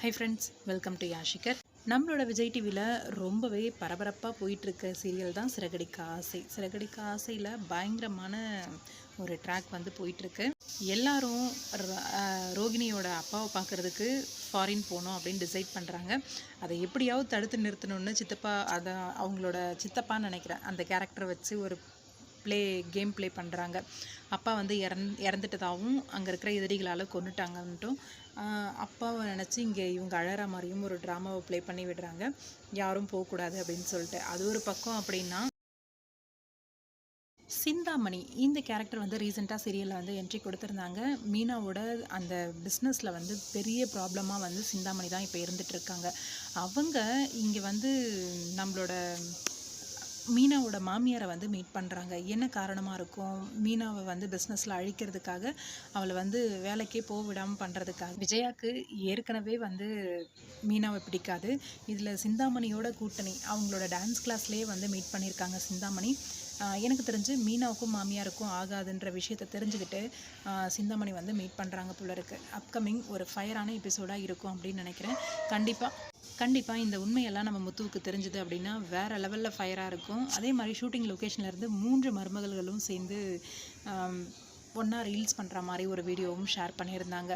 High friends welcome to யாஷிகர் நம்மளோட விஜய் டிவியில் ரொம்பவே பரபரப்பாக போயிட்டுருக்க சீரியல் தான் சிறகடிக்க ஆசை. சிறகடிக்க ஆசையில் பயங்கரமான ஒரு ட்ராக் வந்து போயிட்டுருக்கு. எல்லாரும் ரோகிணியோட அப்பாவை பார்க்குறதுக்கு ஃபாரின் போகணும் அப்படின்னு டிசைட் பண்ணுறாங்க அதை எப்படியாவது தடுத்து நிறுத்தணும்னு சித்தப்பா அதை அவங்களோட சித்தப்பான்னு நினைக்கிறேன். அந்த கேரக்டரை வச்சு ஒரு ப்ளே கேம் ப்ளே பண்ணுறாங்க அப்பா வந்து இறந் இறந்துட்டதாகவும் அங்கே இருக்கிற எதிரிகளால் கொண்டுட்டாங்கன்ட்டும் அப்பாவை நினச்சி இங்கே இவங்க அழகிற மாதிரியும் ஒரு ட்ராமாவை ப்ளே பண்ணி விடுறாங்க. யாரும் போகக்கூடாது அப்படின்னு சொல்லிட்டு. அது ஒரு பக்கம் அப்படின்னா சிந்தாமணி இந்த கேரக்டர் வந்து ரீசெண்டாக சீரியலில் வந்து என்ட்ரி கொடுத்துருந்தாங்க. மீனாவோட அந்த பிஸ்னஸில் வந்து பெரிய ப்ராப்ளமாக வந்து சிந்தாமணி தான் இப்போ இருந்துகிட்ருக்காங்க அவங்க இங்கே வந்து நம்மளோட மீனாவோட மாமியாரை வந்து மீட் பண்ணுறாங்க என்ன காரணமாக இருக்கும்? மீனாவை வந்து பிஸ்னஸில் அழிக்கிறதுக்காக அவளை வந்து வேலைக்கே போக விடாமல் பண்ணுறதுக்காக விஜயாவுக்கு ஏற்கனவே வந்து மீனாவை பிடிக்காது. இதில் சிந்தாமணியோட கூட்டணி அவங்களோட டான்ஸ் கிளாஸ்லேயே வந்து மீட் பண்ணியிருக்காங்க சிந்தாமணி. எனக்கு தெரிஞ்சு மீனாவுக்கும் மாமியாருக்கும் ஆகாதுன்ற விஷயத்தை தெரிஞ்சுக்கிட்டு சிந்தாமணி வந்து மீட் பண்ணுறாங்க போல அப்கமிங் ஒரு ஃபயரான எபிசோடாக இருக்கும் அப்படின்னு நினைக்கிறேன். கண்டிப்பாக கண்டிப்பாக இந்த உண்மையெல்லாம் நம்ம முத்துவுக்கு தெரிஞ்சுது அப்படின்னா வேறு லெவலில் ஃபயராக இருக்கும். அதே மாதிரி ஷூட்டிங் லொக்கேஷன்லேருந்து மூன்று மருமகள்களும் சேர்ந்து ஒன்றா ரீல்ஸ் பண்ணுற மாதிரி ஒரு வீடியோவும் ஷேர் பண்ணியிருந்தாங்க.